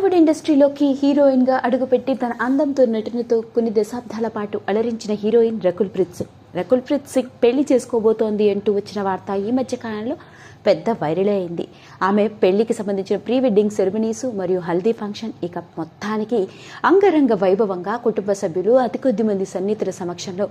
బాలీవుడ్ ఇండస్ట్రీలోకి హీరోయిన్గా అడుగుపెట్టి తన అందంతో నటనతో కొన్ని దశాబ్దాల పాటు అలరించిన హీరోయిన్ రకుల్ ప్రీత్ సింగ్. రకుల్ ప్రీత్ సింగ్ పెళ్ళి చేసుకోబోతోంది అంటూ వచ్చిన వార్త ఈ మధ్య కాలంలో పెద్ద వైరల్ అయింది. ఆమె పెళ్ళికి సంబంధించిన ప్రీ వెడ్డింగ్ సెరమనీసు మరియు హల్దీ ఫంక్షన్ ఇక మొత్తానికి అంగరంగ వైభవంగా కుటుంబ సభ్యులు అతి కొద్ది మంది సన్నిహితుల సమక్షంలో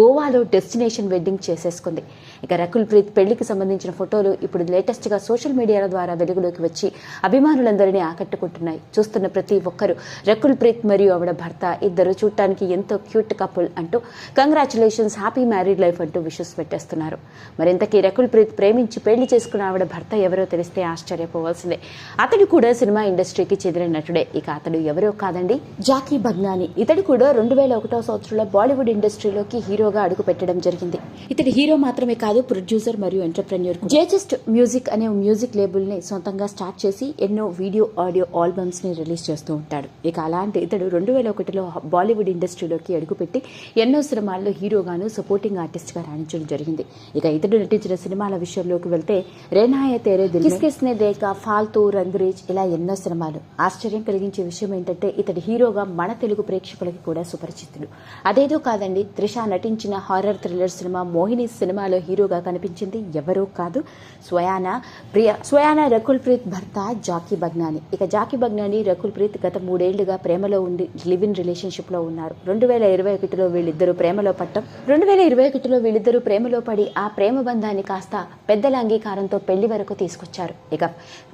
గోవాలో డెస్టినేషన్ వెడ్డింగ్ చేసేసుకుంది. ఇక రకుల్ ప్రీత్ పెళ్ళికి సంబంధించిన ఫోటోలు ఇప్పుడు లేటెస్ట్గా సోషల్ మీడియాల ద్వారా వెలుగులోకి వచ్చి అభిమానులందరినీ ఆకట్టుకుంటున్నాయి. చూస్తున్న ప్రతి ఒక్కరూ రకుల్ ప్రీత్ మరియు ఆవిడ భర్త ఇద్దరు చూడటానికి ఎంతో క్యూట్ కపుల్ అంటూ కంగ్రాచులేషన్స్ హ్యాపీ మ్యారీడ్ లైఫ్ అంటూ విషెస్ పెట్టేస్తున్నారు. మరింతకీ రకుల్ ప్రీత్ ప్రేమించి పెళ్ళి చేసి చేసుకున్న ఆవిడ భర్త ఎవరో తెలిస్తే ఆశ్చర్యపోవాల్సిందే. అతడు కూడా సినిమా ఇండస్ట్రీకి చెందిన నటుడే. ఇక అతడు ఎవరో కాదండి. జాకీ బగ్నాని. ఇతడు కూడా రెండు వేల ఒకటో సంవత్సరంలో బాలీవుడ్ ఇండస్ట్రీలోకి హీరోగా అడుగు పెట్టడం జరిగింది. ఇతడు హీరో మాత్రమే కాదు ప్రొడ్యూసర్ మరియు ఎంటర్ప్రెన్యూర్ జేజెస్ట్ మ్యూజిక్ అనే మ్యూజిక్ లేబుల్ని సొంతంగా స్టార్ట్ చేసి ఎన్నో వీడియో ఆడియో ఆల్బమ్స్ని రిలీజ్ చేస్తూ ఉంటాడు. ఇక అలాంటి ఇతడు రెండు వేల ఒకటిలో బాలీవుడ్ ఇండస్ట్రీలోకి అడుగుపెట్టి ఎన్నో సినిమాల్లో హీరోగాను సపోర్టింగ్ ఆర్టిస్ట్గా రాణించడం జరిగింది. ఇక ఇతడు నటించిన సినిమాల విషయంలోకి వెళ్తే రేనాయ తేరే దిల్ కిస్ కిస్ నే దేకా ఫాల్తూ రంగురేజ్ ఇలా ఎన్నో సినిమాలు. ఆశ్చర్యం కలిగించే విషయం ఏంటంటే ఇతడి హీరోగా మన తెలుగు ప్రేక్షకులకి కూడా సుపరిచితుడు. అదేదో కాదండి త్రిష నటించిన హారర్ థ్రిల్లర్ సినిమా మోహిని సినిమాలో హీరోగా కనిపించింది ఎవరో కాదు స్వయానా ప్రియ స్వయానా రకుల్ ప్రీత్ భర్త జాకీ బగ్నాని. ఇక జాకీ బగ్నాని రకుల్ ప్రీత్ గత మూడేళ్ళుగా ప్రేమలో ఉండి లివ్ ఇన్ రిలేషన్షిప్లో ఉన్నారు రెండు వేల ఇరవై ఒకటిలో వీళ్ళిద్దరూ ప్రేమలో పట్టం రెండు వేల ఇరవై ఒకటిలో వీళ్ళిద్దరూ ప్రేమలో పడి ఆ ప్రేమ బంధాన్ని కాస్త పెద్దల అంగీకారంతో పెళ్ళి వరకు తీసుకొచ్చారు. ఇక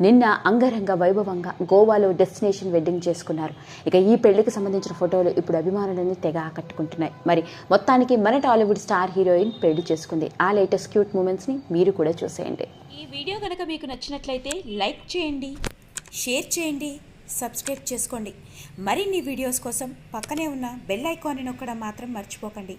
నిన్న అంగరంగ వైభవంగా గోవాలో డెస్టినేషన్ వెడ్డింగ్ చేసుకున్నారు. ఇక ఈ పెళ్ళికి సంబంధించిన ఫోటోలు ఇప్పుడు అభిమానులని తెగ ఆకట్టుకుంటున్నాయి. మరి మొత్తానికి మన టాలీవుడ్ స్టార్ హీరోయిన్ పెళ్ళి చేసుకుంది. ఆ లేటెస్ట్ క్యూట్ మూమెంట్స్ని మీరు కూడా చూసేయండి. ఈ వీడియో కనుక మీకు నచ్చినట్లయితే లైక్ చేయండి షేర్ చేయండి సబ్స్క్రైబ్ చేసుకోండి. మరిన్ని వీడియోస్ కోసం పక్కనే ఉన్న బెల్ ఐకాన్ని నొక్కడం మాత్రం మర్చిపోకండి.